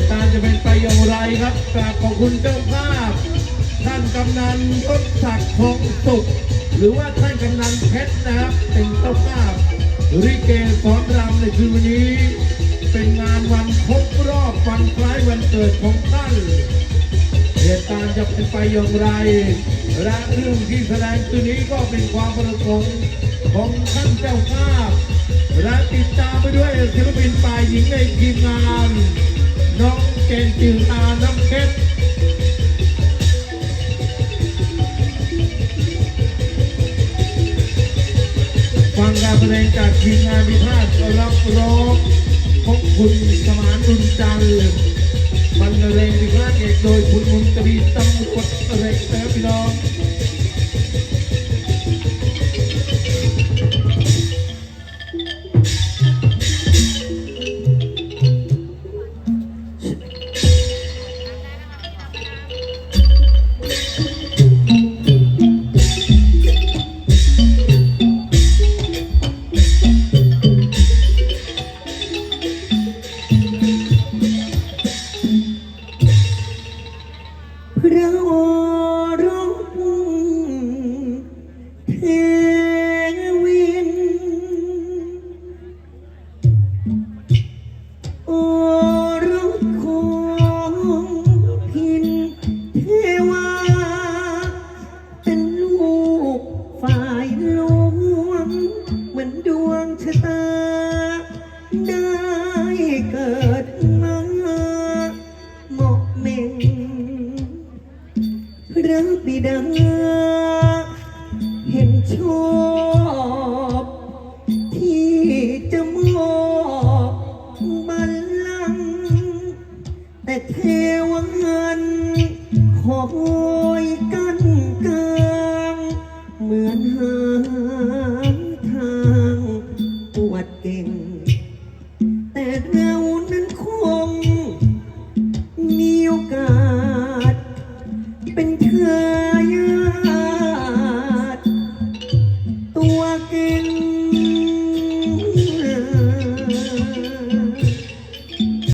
ตุการณ์จะเป็นไปอย่างไรครับกราบขอบคุณเจ้าภาพ ท่านกำนันยศศักดิ์ทองสุข หรือว่าท่านกำนันเพชรนะครับ เป็นเจ้าภาพริเกสอนรำในคืนวันนี้ เป็นงานวันครบรอบวันคล้ายวันเกิดของท่านเหตุการณ์จะเป็นไปอย่างไรและเรื่องที่แสดงคืนนี้ก็เป็นความประสงค์ของท่านเจ้าภาพและติดตามไปด้วยศิลปินฝ่ายหญิงในทีมงาน จนจิวตาน้องเพชรฟังการแสดงจากทีมงานพิพาทรับร้องพบคุณสมานบุญจันทร์บรรเลงพิพาทเอกโดยคุณมนตรีตั้งกฎ ระโอรสเทวิน โอรสของพินเทวา เป็นลูกฝ่ายหลวงเหมือนดวงชะตา ได้เกิดมาเหมาะเหม่ง ระบิดา เห็นชอบที่จะมอบบัลลังก์แต่เทวันคอย